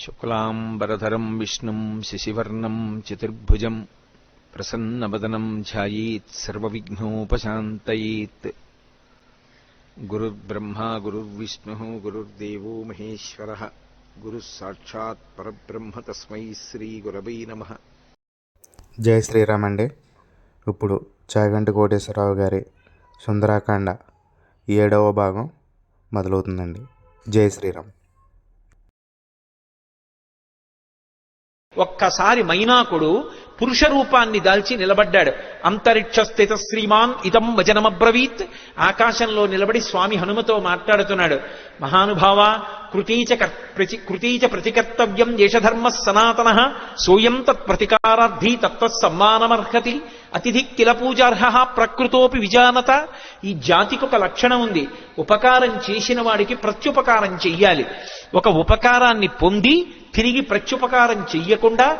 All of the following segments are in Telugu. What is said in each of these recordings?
శుక్లాంబరధరం విష్ణుం శశివర్ణం చతుర్భుజం ప్రసన్నవదనం ధ్యాయేత్ సర్వవిఘ్నోపశాంతయేత్. గురుర్బ్రహ్మా గురుర్విష్ణుः గురుర్దేవో మహేశ్వరः. గురుः సాక్షాత్ పరబ్రహ్మ తస్మై శ్రీ శ్రీగురవై నమః. జై శ్రీరామండి ఇప్పుడు చాగంటి కోటేశ్వరరావు గారి సుందరాకాండ ఏడవ భాగం మొదలవుతుందండి. జై శ్రీరామ్. ఒక్కసారి మైనాకుడు పురుష రూపాన్ని దాల్చి నిలబడ్డాడు. అంతరిక్ష స్థిత శ్రీమాన్ ఇదం వచనమబ్రవీత్ ఆకాశంలో నిలబడి స్వామి హనుమతో మాట్లాడుతున్నాడు. మహానుభావ కృతీచ ప్రతి- కృతీచ ప్రతికర్తవ్యం దేశధర్మ సనాతన. సోయం తత్ ప్రతికారార్థీ తత్వ సమ్మానమర్హతి. అతిథి కిల పూజార్హ ప్రకృతోపి విజానత. ఈ జాతికి ఒక లక్షణం ఉంది. ఉపకారం చేసిన వాడికి ప్రత్యుపకారం చెయ్యాలి. ఒక ఉపకారాన్ని పొంది తిరిగి ప్రత్యుపకారం చెయ్యకుండా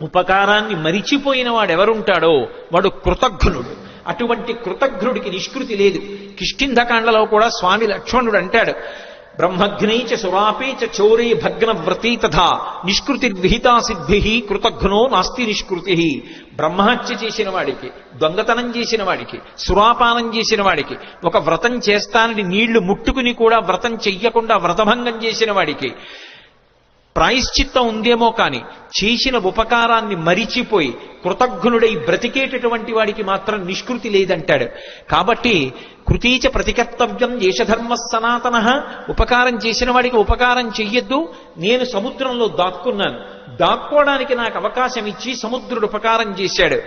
ఉపకారాన్ని మరిచిపోయిన వాడు ఎవరుంటాడో వాడు కృతఘ్నుడు అటువంటి కృతజ్ఞుడికి నిష్కృతి లేదు. కిష్కింధకాండలో కూడా స్వామి లక్ష్మణుడు అంటాడు బ్రహ్మఘ్నైచ సురాపేచ చౌరే భగ్న వ్రతి తథా నిష్కృతి విహితా సిద్ధి కృతఘ్నో నాస్తి నిష్కృతి. బ్రహ్మహత్య చేసిన వాడికి దొంగతనం చేసిన వాడికి సురాపానం చేసిన వాడికి ఒక వ్రతం చేస్తానని నీళ్ళు ముట్టుకుని కూడా వ్రతం చెయ్యకుండా వ్రతభంగం చేసిన వాడికి ప్రాయశ్చిత్తం ఉందేమో కానీ చేసిన ఉపకారాన్ని మరిచిపోయి కృతజ్ఞుడై బ్రతికేటటువంటి వాడికి మాత్రం నిష్కృతి లేదంటాడు. కాబట్టి కృతీచ ప్రతికర్తవ్యం దేశధర్మ సనాతన. ఉపకారం చేసిన వాడికి ఉపకారం చెయ్యొద్దు. నేను సముద్రంలో దాక్కున్నాను. దాక్కోవడానికి నాకు అవకాశం ఇచ్చి సముద్రుడు ఉపకారం చేశాడు.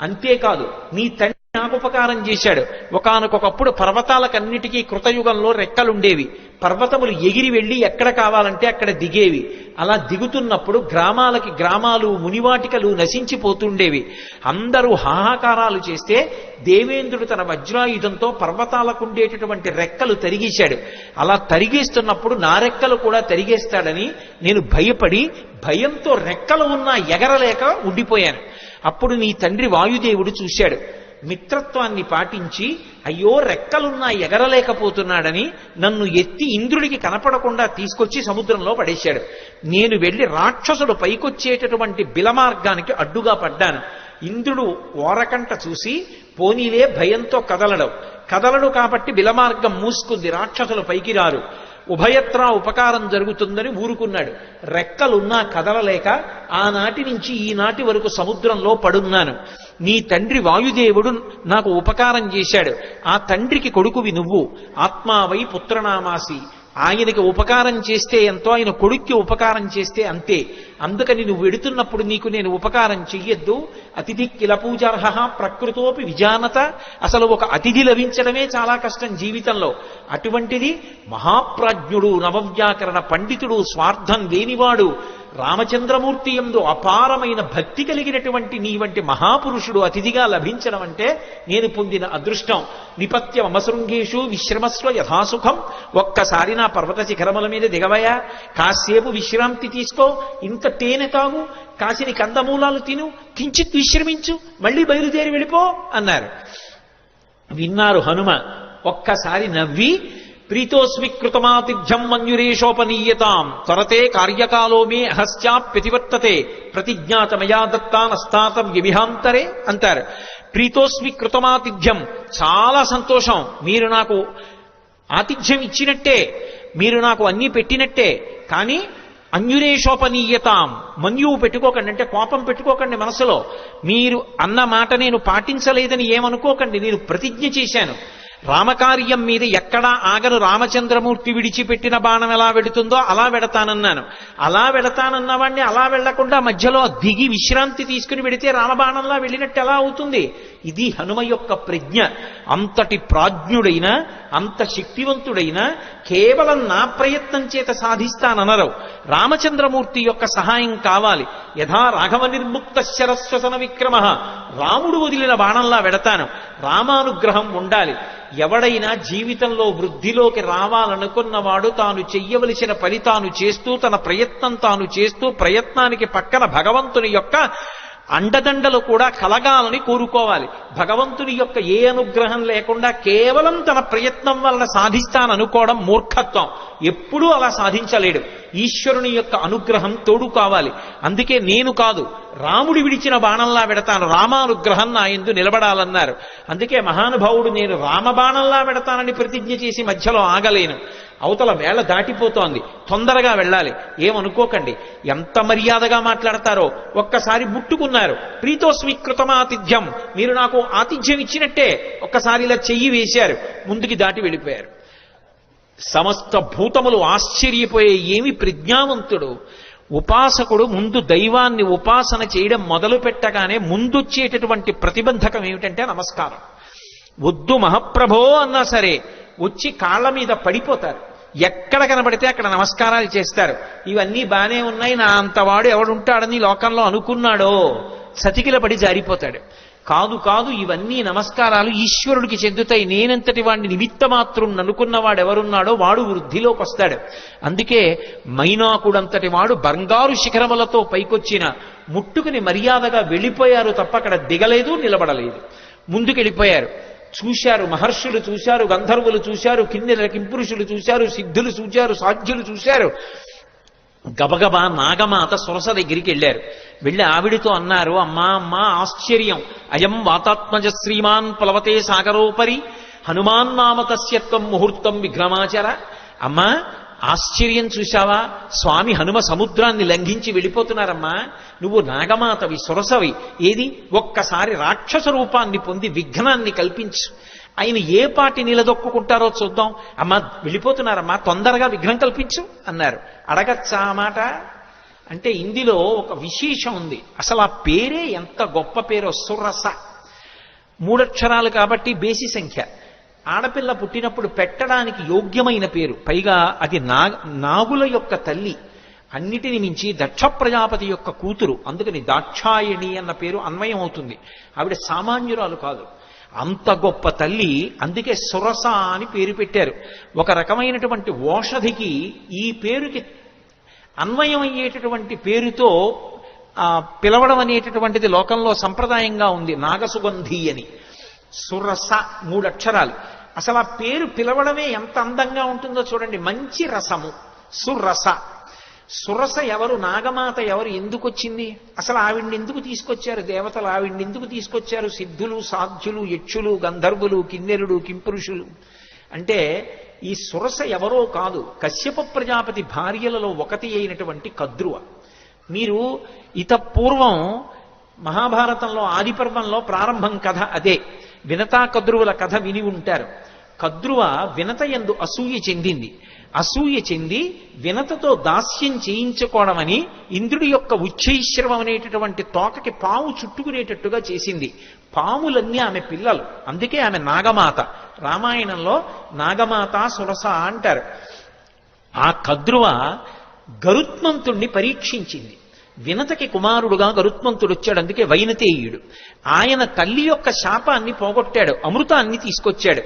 అంతేకాదు నీ తండ్రి నాకు ఉపకారం చేశాడు. ఒకనకొకప్పుడు పర్వతాలకన్నిటికీ కృతయుగంలో రెక్కలుండేవి. పర్వతములు ఎగిరి వెళ్ళి ఎక్కడ కావాలంటే అక్కడ దిగేవి. అలా దిగుతున్నప్పుడు గ్రామాలకి గ్రామాలు మునివాటికలు నశించిపోతుండేవి. అందరూ హాహాకారాలు చేస్తే దేవేంద్రుడు తన వజ్రాయుధంతో పర్వతాలకుండేటటువంటి రెక్కలు తరిగేశాడు. అలా తరిగేస్తున్నప్పుడు నా రెక్కలు కూడా తరిగేస్తాడని నేను భయపడి భయంతో రెక్కలు ఉన్నా ఎగరలేక ఉండిపోయాను. అప్పుడు నీ తండ్రి వాయుదేవుడు చూశాడు. మిత్రత్వాన్ని పాటించి అయ్యో రెక్కలున్నా ఎగరలేకపోతున్నాడని నన్ను ఎత్తి ఇంద్రుడికి కనపడకుండా తీసుకొచ్చి సముద్రంలో పడేశాడు. నేను వెళ్ళి రాక్షసుడు పైకొచ్చేటటువంటి బిలమార్గానికి అడ్డుగా పడ్డాను. ఇంద్రుడు ఓరకంట చూసి పోనీలే భయంతో కదలడం. కదలడు కాబట్టి బిలమార్గం మూసుకుంది. రాక్షసులు పైకి రారు. ఉభయత్రా ఉపకారం జరుగుతుందని ఊరుకున్నాడు. రెక్కలున్నా కదలలేక ఆనాటి నుంచి ఈనాటి వరకు సముద్రంలో పడున్నాను. నీ తండ్రి వాయుదేవుడు నాకు ఉపకారం చేశాడు. ఆ తండ్రికి కొడుకువి నువ్వు. ఆత్మావై పుత్రనామాసి. ఆయనకి ఉపకారం చేస్తే ఎంతో ఆయన కొడుక్కి ఉపకారం చేస్తే అంతే. అందుకని నువ్వు వెడుతున్నప్పుడు నీకు నేను ఉపకారం చెయ్యొద్దు. అతిథి కిల పూజార్హ ప్రకృతోపి విజానత. అసలు ఒక అతిథి లభించడమే చాలా కష్టం జీవితంలో. అటువంటిది మహాప్రాజ్ఞుడు నవవ్యాకరణ పండితుడు స్వార్థం లేనివాడు రామచంద్రమూర్తి ఎందు అపారమైన భక్తి కలిగినటువంటి నీ వంటి మహాపురుషుడు అతిథిగా లభించడం అంటే నేను పొందిన అదృష్టం. నిపత్య మమశృంగేషు విశ్రమస్వ యథాసుఖం. ఒక్కసారి నా పర్వత శిఖరముల మీద దిగవయా కాసేపు విశ్రాంతి తీసుకో. ఇంత తేనె తాగు. కాసిని కందమూలాలు తిను. కించిత్ విశ్రమించు. మళ్ళీ బయలుదేరి వెళ్ళిపో అన్నారు. విన్నారు హనుమ. ఒక్కసారి నవ్వి ప్రీతోస్మికృతమాతిథ్యం మన్యురేషోపనీయతాం త్వరతే కార్యకాలో మే అహస్యాప్యతివర్తతే ప్రతిజ్ఞాతమయా దత్తానస్తాతం యమిహాంతరే అంటారు ప్రీతోస్మి కృతమాతిథ్యం చాలా సంతోషం. మీరు నాకు ఆతిథ్యం ఇచ్చినట్టే. మీరు నాకు అన్నీ పెట్టినట్టే. కానీ అన్యురేషోపనీయతాం మన్యువు పెట్టుకోకండి. అంటే కోపం పెట్టుకోకండి మనసులో. మీరు అన్న మాట నేను పాటించలేదని ఏమనుకోకండి. నేను ప్రతిజ్ఞ చేశాను. రామకార్యం మీద ఎక్కడా ఆగను రామచంద్రమూర్తి విడిచిపెట్టిన బాణం ఎలా వెడుతుందో అలా వెడతానన్నాను. అలా వెడతానన్నవాడిని అలా వెళ్ళకుండా మధ్యలో దిగి విశ్రాంతి తీసుకుని వెడితే రామబాణంలా వెళ్ళినట్టు ఎలా అవుతుంది? ఇది హనుమ యొక్క ప్రజ్ఞ. అంతటి ప్రాజ్ఞుడైన అంత శక్తివంతుడైన కేవలం నా ప్రయత్నం చేత సాధిస్తాననరు రామచంద్రమూర్తి యొక్క సహాయం కావాలి. యథా రాఘవ నిర్ముక్త శరస్వసన విక్రమ. రాముడు వదిలిన బాణంలా వెడతాను. రామానుగ్రహం ఉండాలి. ఎవడైనా జీవితంలో వృద్ధిలోకి రావాలనుకున్నవాడు తాను చెయ్యవలసిన పని తాను చేస్తూ తన ప్రయత్నం తాను చేస్తూ ప్రయత్నానికి పక్కన భగవంతుని యొక్క అండదండలు కూడా కలగాలని కోరుకోవాలి. భగవంతుని యొక్క ఏ అనుగ్రహం లేకుండా కేవలం తన ప్రయత్నం వలన సాధిస్తాననుకోవడం మూర్ఖత్వం. ఎప్పుడూ అలా సాధించలేడు. ఈశ్వరుని యొక్క అనుగ్రహం తోడు కావాలి. అందుకే నేను కాదు రాముడి విడిచిన బాణంలా పెడతాను. రామానుగ్రహం నా ఎందు నిలబడాలన్నారు. అందుకే మహానుభావుడు నేను రామబాణంలా పెడతానని ప్రతిజ్ఞ చేసి మధ్యలో ఆగలేను. అవతల వేళ దాటిపోతోంది. తొందరగా వెళ్ళాలి. ఏమనుకోకండి. ఎంత మర్యాదగా మాట్లాడతారో. ఒక్కసారి ముట్టుకున్నారు. ప్రీతో స్వీకృతమాతిథ్యం మీరు నాకు ఆతిథ్యం ఇచ్చినట్టే ఒక్కసారి ఇలా చెయ్యి వేశారు. ముందుకి దాటి వెళ్ళిపోయారు. సమస్త భూతములు ఆశ్చర్యపోయే ఏమి ప్రజ్ఞావంతుడు. ఉపాసకుడు ముందు దైవాన్ని ఉపాసన చేయడం మొదలు పెట్టగానే ముందొచ్చేటటువంటి ప్రతిబంధకం ఏమిటంటే నమస్కారం. వద్దు మహాప్రభో అన్నా సరే వచ్చి కాళ్ళ మీద పడిపోతారు. ఎక్కడ కనబడితే అక్కడ నమస్కారాలు చేస్తారు. ఇవన్నీ బానే ఉన్నాయి నా అంతవాడు ఎవడుంటాడని లోకంలో అనుకున్నాడో సతికిల పడి జారిపోతాడు. కాదు కాదు ఇవన్నీ నమస్కారాలు ఈశ్వరుడికి చెందుతాయి. నేనంతటి వాడిని నిమిత్త మాత్రం అనుకున్నవాడు ఎవరున్నాడో వాడు వృద్ధిలోకి వస్తాడు. అందుకే మైనాకుడంతటి వాడు బంగారు శిఖరములతో పైకొచ్చిన ముట్టుకుని మర్యాదగా వెళ్ళిపోయారు తప్ప అక్కడ దిగలేదు నిలబడలేదు. ముందుకెళ్ళిపోయారు. చూశారు మహర్షులు చూశారు గంధర్వులు చూశారు కిన్నెల కింపురుషులు చూశారు సిద్ధులు చూశారు సాధ్యులు చూశారు. గబగబా నాగమాత సురస దగ్గరికి వెళ్ళారు. వెళ్ళి ఆవిడితో అన్నారు అమ్మా అమ్మా ఆశ్చర్యం. అయం వాతాత్మజ శ్రీమాన్ ప్లవతే సాగరోపరి. హనుమాన్ నామ తస్యత్వం ముహూర్తం విఘ్నమాచర. అమ్మా ఆశ్చర్యం చూశావా? స్వామి హనుమ సముద్రాన్ని లంఘించి వెళ్ళిపోతున్నారమ్మా. నువ్వు నాగమాతవి సురసవి. ఏది? ఒక్కసారి రాక్షస రూపాన్ని పొంది విఘ్నాన్ని కల్పించు. ఆయన ఏ పాటి నిలదొక్కుంటారో చూద్దాం. అమ్మా వెళ్ళిపోతున్నారమ్మా తొందరగా విఘ్నం కల్పించు అన్నారు. అడగచ్చా మాట? అంటే ఇందులో ఒక విశేషం ఉంది. అసలు ఆ పేరే ఎంత గొప్ప పేరో సురస. మూడక్షరాలు కాబట్టి బేసి సంఖ్య. ఆడపిల్ల పుట్టినప్పుడు పెట్టడానికి యోగ్యమైన పేరు. పైగా అది నాగ నాగుల యొక్క తల్లి. అన్నిటిని మించి దక్ష ప్రజాపతి యొక్క కూతురు. అందుకని దాక్షాయణి అన్న పేరు అన్వయం అవుతుంది. ఆవిడ సామాన్యురాలు కాదు. అంత గొప్ప తల్లి అందుకే సురస అని పేరు పెట్టారు. ఒక రకమైనటువంటి ఓషధికి ఈ పేరుకి అన్వయం అయ్యేటటువంటి పేరుతో పిలవడం అనేటటువంటిది లోకంలో సంప్రదాయంగా ఉంది. నాగసుగంధి అని. సురస మూడు అక్షరాలు అసలు ఆ పేరు పిలవడమే ఎంత అందంగా ఉంటుందో చూడండి. మంచి రసము. సురస. సురస ఎవరు? నాగమాత ఎవరు? ఎందుకు వచ్చింది అసలు ఆవిడ్ని ఎందుకు తీసుకొచ్చారు? దేవతలు ఆవిడ్ని ఎందుకు తీసుకొచ్చారు? సిద్ధులు సాధ్యులు యక్షులు గంధర్వులు కిన్నెరుడు కింపురుషులు. అంటే ఈ సురస ఎవరో కాదు. కశ్యప ప్రజాపతి భార్యలలో ఒకటి అయినటువంటి కద్రువ. మీరు ఇత పూర్వం మహాభారతంలో ఆదిపర్వంలో ప్రారంభం కథ అదే. వినతా కద్రువుల కథ విని ఉంటారు. కద్రువ వినత ఎందు అసూయ చెందింది. అసూయ చెంది వినతతో దాస్యం చేయించుకోవడమని ఇంద్రుడి యొక్క ఉచ్చైశ్రవం అనేటటువంటి తోకకి పాము చుట్టుకునేటట్టుగా చేసింది. పాములన్నీ ఆమె పిల్లలు. అందుకే ఆమె నాగమాత. రామాయణంలో నాగమాత సురస అంటారు. ఆ కద్రువ గరుత్మంతుణ్ణి పరీక్షించింది. వినతకి కుమారుడుగా గరుత్మంతుడు వచ్చాడు అందుకే వైనతేయుడు. ఆయన తల్లి యొక్క శాపాన్ని పోగొట్టాడు. అమృతాన్ని తీసుకొచ్చాడు.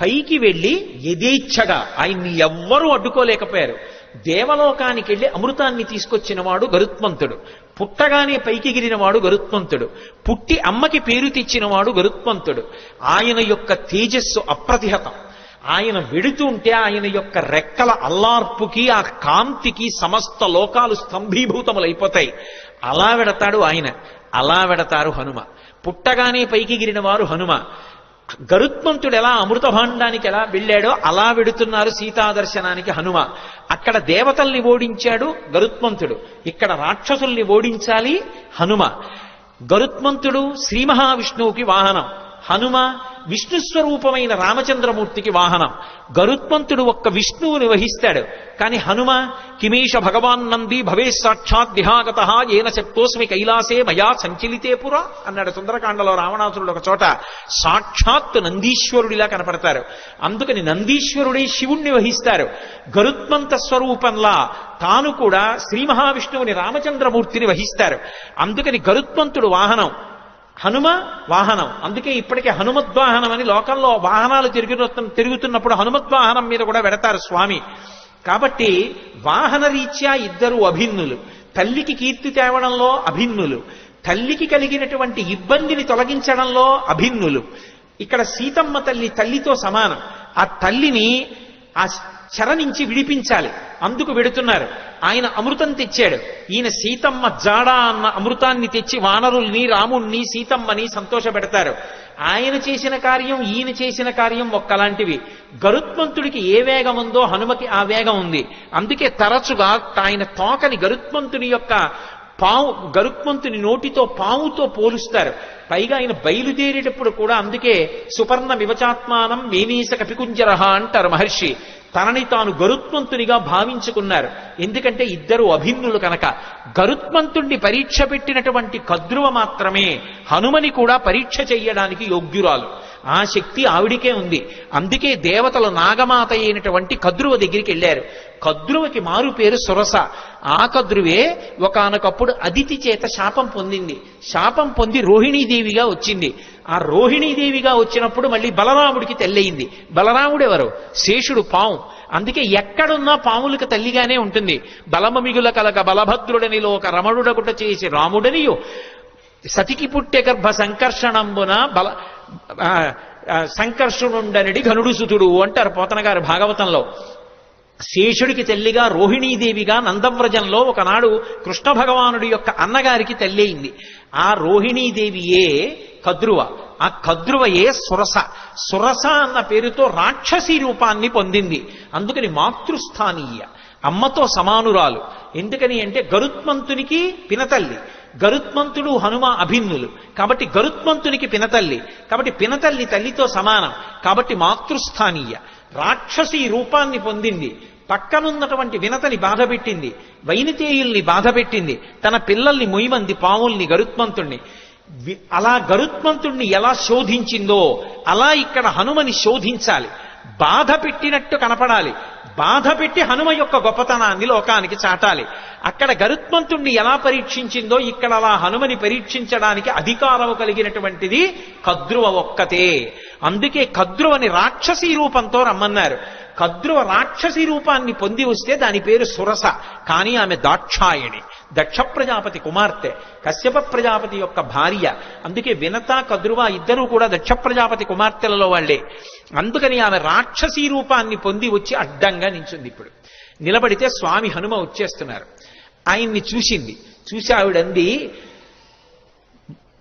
పైకి వెళ్ళి యథేచ్ఛగా ఆయన్ని ఎవ్వరూ అడ్డుకోలేకపోయారు. దేవలోకానికి వెళ్ళి అమృతాన్ని తీసుకొచ్చిన వాడు గరుత్మంతుడు. పుట్టగానే పైకి ఎగిరినవాడు గరుత్మంతుడు. పుట్టి అమ్మకి పేరు తెచ్చినవాడు గరుత్మంతుడు. ఆయన యొక్క తేజస్సు అప్రతిహతం. ఆయన వెడుతుంటే ఆయన యొక్క రెక్కల అల్లార్పుకి ఆ కాంతికి సమస్త లోకాలు స్తంభీభూతములైపోతాయి. అలా వెడతాడు ఆయన. అలా వెడతారు హనుమ. పుట్టగానే పైకి గిరిన వారు హనుమ. గరుత్మంతుడు ఎలా అమృతభాండానికి ఎలా వెళ్ళాడో అలా వెడుతున్నారు సీతాదర్శనానికి హనుమ. అక్కడ దేవతల్ని ఓడించాడు గరుత్మంతుడు. ఇక్కడ రాక్షసుల్ని ఓడించాలి హనుమ. గరుత్మంతుడు శ్రీ మహావిష్ణువుకి వాహనం. హనుమ విష్ణు స్వరూపమైన రామచంద్రమూర్తికి వాహనం. గరుత్మంతుడు ఒక్క విష్ణువుని వహిస్తాడు. కానీ హనుమ కిమీష భగవాన్ నంది భవే సాక్షాత్ దిహాగత ఏన శక్తోస్మి కైలాసే మయా సంచలితే పురా అన్నాడు సుందరకాండలో రావణాసురుడు ఒక చోట. సాక్షాత్ నందీశ్వరుడిలా కనపడతారు. అందుకని నందీశ్వరుడే శివుణ్ణి వహిస్తారు. గరుత్మంత స్వరూపంలా తాను కూడా శ్రీ మహావిష్ణువుని రామచంద్రమూర్తిని వహిస్తారు. అందుకని గరుత్మంతుడు వాహనం. హనుమ వాహనం. అందుకే ఇప్పటికే హనుమద్వాహనం అని లోకంలో వాహనాలు తిరుగుతు తిరుగుతున్నప్పుడు హనుమద్వాహనం మీద కూడా పెడతారు స్వామి. కాబట్టి వాహన రీత్యా ఇద్దరు అభిన్నులు. తల్లికి కీర్తి తేవడంలో అభిన్నులు. తల్లికి కలిగినటువంటి ఇబ్బందిని తొలగించడంలో అభిన్నులు. ఇక్కడ సీతమ్మ తల్లి తల్లితో సమానం. ఆ తల్లిని ఆ చెర నుంచి విడిపించాలి. అందుకు వెడుతున్నారు. ఆయన అమృతం తెచ్చాడు. ఈయన సీతమ్మ జాడ అన్న అమృతాన్ని తెచ్చి వానరుల్ని రాముణ్ణి సీతమ్మని సంతోషపెడతారు. ఆయన చేసిన కార్యం ఈయన చేసిన కార్యం ఒక్కలాంటివి. గరుత్మంతుడికి ఏ వేగం ఉందో హనుమకి ఆ వేగం ఉంది. అందుకే తరచుగా ఆయన తోకని గరుత్మంతుని యొక్క పావు గరుత్మంతుని నోటితో పావుతో పోలుస్తారు. పైగా ఆయన బయలుదేరేటప్పుడు కూడా అందుకే సుపర్ణ వివచాత్మానం మేనీస కపికుంజరహ అంటారు మహర్షి. తనని తాను గరుత్మంతునిగా భావించుకున్నారు. ఎందుకంటే ఇద్దరు అభిన్నులు కనుక. గరుత్మంతుణ్ణి పరీక్ష పెట్టినటువంటి కద్రువ మాత్రమే హనుమని కూడా పరీక్ష చెయ్యడానికి యోగ్యురాలు. ఆ శక్తి ఆవిడికే ఉంది. అందుకే దేవతలు నాగమాత అయినటువంటి కద్రువ దగ్గరికి వెళ్ళారు. కద్రువకి మారు పేరు సురస. ఆ కద్రువే ఒకనొకప్పుడు అదితి చేత శాపం పొందింది. శాపం పొంది రోహిణీదేవిగా వచ్చింది. ఆ రోహిణీదేవిగా వచ్చినప్పుడు మళ్ళీ బలరాముడికి తెల్లయింది. బలరాముడు ఎవరు శేషుడు పాము. అందుకే ఎక్కడున్నా పాములకు తల్లిగానే ఉంటుంది. బలమ మిగుల కలగ బలభద్రుడనిలో ఒక రమణుడగుట చేసి రాముడనియు. సతికి పుట్టె గర్భ సంకర్షణంబున బల ఆ, సంకర్షణుండనడి ఘనుడు సుతుడు అంటారు పోతనగారు భాగవతంలో. శేషుడికి తల్లిగా రోహిణీదేవిగా నందవ్రజంలో ఒకనాడు కృష్ణ భగవానుడి యొక్క అన్నగారికి తల్లి ఆ రోహిణీదేవియే కద్రువ. ఆ కద్రువయే సురస. సురస అన్న పేరుతో రాక్షసి రూపాన్ని పొందింది. అందుకని మాతృస్థానీయ. అమ్మతో సమానురాలు. ఎందుకని అంటే గరుత్మంతునికి పినతల్లి. గరుత్మంతుడు హనుమ అభిన్నులు. కాబట్టి గరుత్మంతునికి పినతల్లి. కాబట్టి పినతల్లి తల్లితో సమానం. కాబట్టి మాతృస్థానీయ. రాక్షసి రూపాన్ని పొందింది. పక్కనున్నటువంటి వినతని బాధపెట్టింది. వైనితేయుల్ని బాధపెట్టింది. తన పిల్లల్ని మొయ్యమంది పావుల్ని గరుత్మంతుణ్ణి. అలా గరుత్మంతుణ్ణి ఎలా శోధించిందో అలా ఇక్కడ హనుమని శోధించాలి. బాధ పెట్టినట్టు కనపడాలి. బాధ పెట్టి హనుమ యొక్క గొప్పతనాన్ని లోకానికి చాటాలి. అక్కడ గరుత్మంతుణ్ణి ఎలా పరీక్షించిందో ఇక్కడ అలా హనుమని పరీక్షించడానికి అధికారము కలిగినటువంటిది కద్రువ ఒక్కతే. అందుకే కద్రువని రాక్షసీ రూపంతో రమ్మన్నారు. కద్రువ రాక్షసి రూపాన్ని పొంది వస్తే దాని పేరు సురస కానీ ఆమె దాక్షాయణి. దక్ష ప్రజాపతి కుమార్తె కశ్యప ప్రజాపతి యొక్క భార్య. అందుకే వినత కద్రువ ఇద్దరూ కూడా దక్ష ప్రజాపతి కుమార్తెలలో వాళ్ళే అందుకని ఆమె రాక్షసీ రూపాన్ని పొంది వచ్చి అడ్డంగా నించుంది ఇప్పుడు. నిలబడితే స్వామి హనుమ వచ్చేస్తున్నారు. ఆయన్ని చూసింది. చూసి ఆవిడంది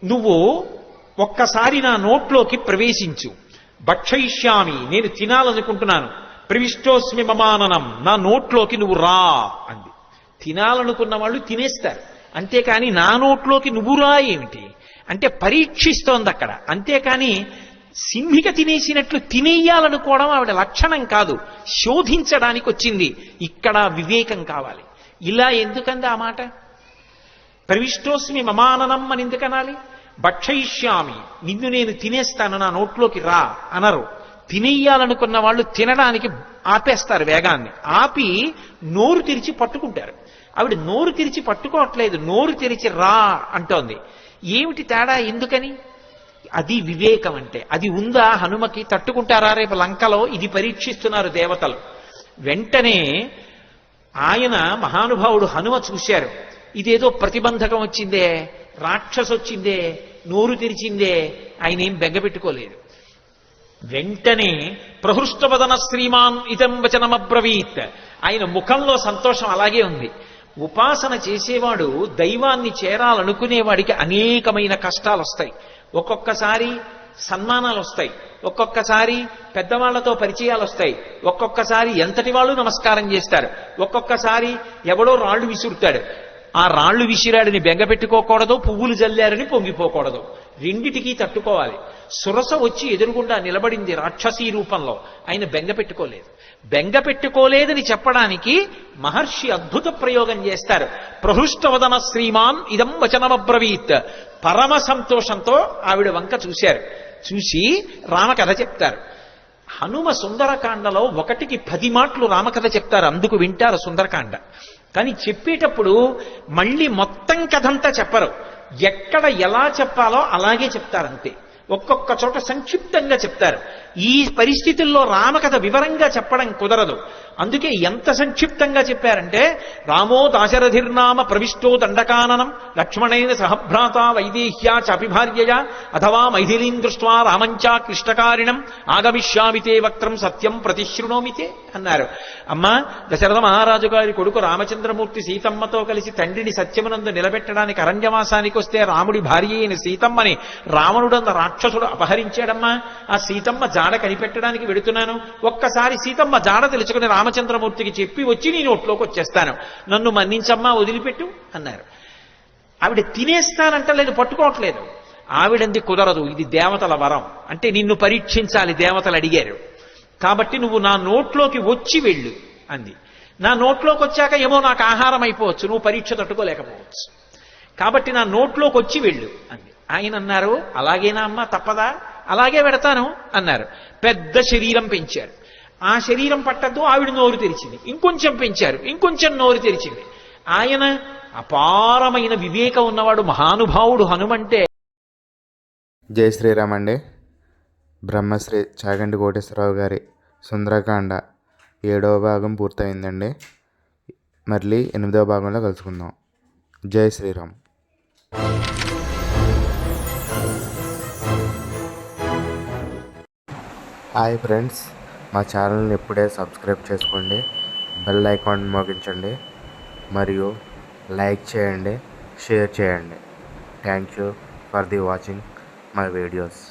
నువ్వు ఒక్కసారి నా నోట్లోకి ప్రవేశించు. భక్షయిష్యామి నేను తినాలనుకుంటున్నాను. ప్రవిష్టోస్మి మమాననం. నా నోట్లోకి నువ్వు రా అంది. తినాలనుకున్న వాళ్ళు తినేస్తారు. అంతేకాని నా నోట్లోకి నువ్వురా ఏమిటి? అంటే పరీక్షిస్తోంది అక్కడ. అంతేకాని సింహిక తినేసినట్లు తినేయాలనుకోవడం ఆవిడ లక్షణం కాదు. శోధించడానికి వచ్చింది. ఇక్కడ వివేకం కావాలి. ఇలా ఎందుకంది ఆ మాట? ప్రవిష్టోస్మి మమాననం అని ఎందుకనాలి? భక్షయిష్యామి నిన్ను నేను తినేస్తాను నా నోట్లోకి రా అనరు. తినేయాలనుకున్న వాళ్ళు తినడానికి ఆపేస్తారు వేగాన్ని. ఆపి నోరు తెరిచి పట్టుకుంటారు. ఆవిడ నోరు తెరిచి పట్టుకోవట్లేదు నోరు తెరిచి రా అంటోంది. ఏమిటి తేడా ఎందుకని? అది వివేకం అంటే. అది ఉందా హనుమకి? తట్టుకుంటారా రేపు లంకలో? ఇది పరీక్షిస్తున్నారు దేవతలు. వెంటనే ఆయన మహానుభావుడు హనుమ చూశారు. ఇదేదో ప్రతిబంధకం వచ్చిందే రాక్షసొచ్చిందే నోరు తెరిచిందే ఆయన ఏం బెంగపెట్టుకోలేదు. వెంటనే ప్రహృష్టవదన శ్రీమాన్ ఇదం వచనమబ్రవీత్. ఆయన ముఖంలో సంతోషం అలాగే ఉంది. ఉపాసన చేసేవాడు దైవాన్ని చేరాలనుకునేవాడికి అనేకమైన కష్టాలు వస్తాయి ఒక్కొక్కసారి సన్మానాలు వస్తాయి ఒక్కొక్కసారి పెద్దవాళ్ళతో పరిచయాలు వస్తాయి ఒక్కొక్కసారి ఎంతటి వాళ్ళు నమస్కారం చేస్తారు. ఒక్కొక్కసారి ఎవడో రాళ్ళు విసురుతాడు. ఆ రాళ్ళు విసిరాడిని బెంగపెట్టుకోకూడదు పువ్వులు జల్లారని పొంగిపోకూడదు. రెండిటికీ తట్టుకోవాలి. సురస వచ్చి ఎదురుగుండా నిలబడింది రాక్షసీ రూపంలో. ఆయన బెంగ పెట్టుకోలేదు. బెంగ పెట్టుకోలేదని చెప్పడానికి మహర్షి అద్భుత ప్రయోగం చేస్తారు. ప్రహృష్టవదన శ్రీమాన్ ఇదం వచనమబ్రవీత్. పరమ సంతోషంతో ఆవిడ వంక చూశారు. చూసి రామకథ చెప్తారు. హనుమ సుందరకాండలో ఒకటికి పది మాటలు రామకథ చెప్తారు. అందుకు వింటారు సుందరకాండ. కానీ చెప్పేటప్పుడు మళ్ళీ మొత్తం కథంతా చెప్పరు. ఎక్కడ ఎలా చెప్పాలో అలాగే చెప్తారంతే. ఒక్కొక్క చోట సంక్షిప్తంగా చెప్తారు. ఈ పరిస్థితుల్లో రామకథ వివరంగా చెప్పడం కుదరదు. అందుకే ఎంత సంక్షిప్తంగా చెప్పారంటే రామో దాశరథిర్నామ ప్రవిష్టో దండకాననం లక్ష్మణైన సహభ్రాత వైదేహ్యా చాపిభార్యయ అథవా మైథిలీం దృష్ట్వా రామంచా కృష్ణకారిణం ఆగమిష్యామితే వక్త్రం సత్యం ప్రతిశృణోమితే అన్నారు. అమ్మా దశరథ మహారాజు గారి కొడుకు రామచంద్రమూర్తి సీతమ్మతో కలిసి తండ్రిని సత్యమునందు నిలబెట్టడానికి అరణ్యవాసానికి వస్తే రాముడి భార్య అయిన సీతమ్మని రా రాక్షసుడు అపహరించాడమ్మా. ఆ సీతమ్మ జాడ కనిపెట్టడానికి వెడుతున్నాను. ఒక్కసారి సీతమ్మ జాడ తెలుసుకుని రామచంద్రమూర్తికి చెప్పి వచ్చి నీ నోట్లోకి వచ్చేస్తాను. నన్ను మన్నించమ్మా వదిలిపెట్టు అన్నారు. ఆవిడ తినేస్తానంటలేదు పట్టుకోవట్లేదు. ఆవిడంది కుదరదు ఇది దేవతల వరం. అంటే నిన్ను పరీక్షించాలి దేవతలు అడిగారు. కాబట్టి నువ్వు నా నోట్లోకి వచ్చి వెళ్ళు అంది. నా నోట్లోకి వచ్చాక ఏమో నాకు ఆహారం అయిపోవచ్చు నువ్వు పరీక్ష తట్టుకోలేకపోవచ్చు. కాబట్టి నా నోట్లోకి వచ్చి వెళ్ళు అంది. ఆయన అన్నారు అలాగేనా అమ్మ తప్పదా? అలాగే పెడతాను అన్నారు. పెద్ద శరీరం పెంచారు. ఆ శరీరం పట్టద్దు ఆవిడ నోరు తెరిచింది. ఇంకొంచెం పెంచారు ఇంకొంచెం నోరు తెరిచింది. ఆయన అపారమైన వివేకం ఉన్నవాడు మహానుభావుడు హనుమంటే. జై శ్రీరామ్ అండి. బ్రహ్మశ్రీ చాగంటి కోటేశ్వరరావు గారి సుందరకాండ ఏడవ భాగం పూర్తయిందండి. మళ్ళీ ఎనిమిదవ భాగంలో కలుసుకుందాం. జై శ్రీరామ్. హాయ్ ఫ్రెండ్స్ మా ఛానల్ని ఇప్పుడే సబ్స్క్రైబ్ చేసుకోండి బెల్ ఐకాన్ మోగించండి మరియు లైక్ చేయండి షేర్ చేయండి. Thank you for the watching my videos.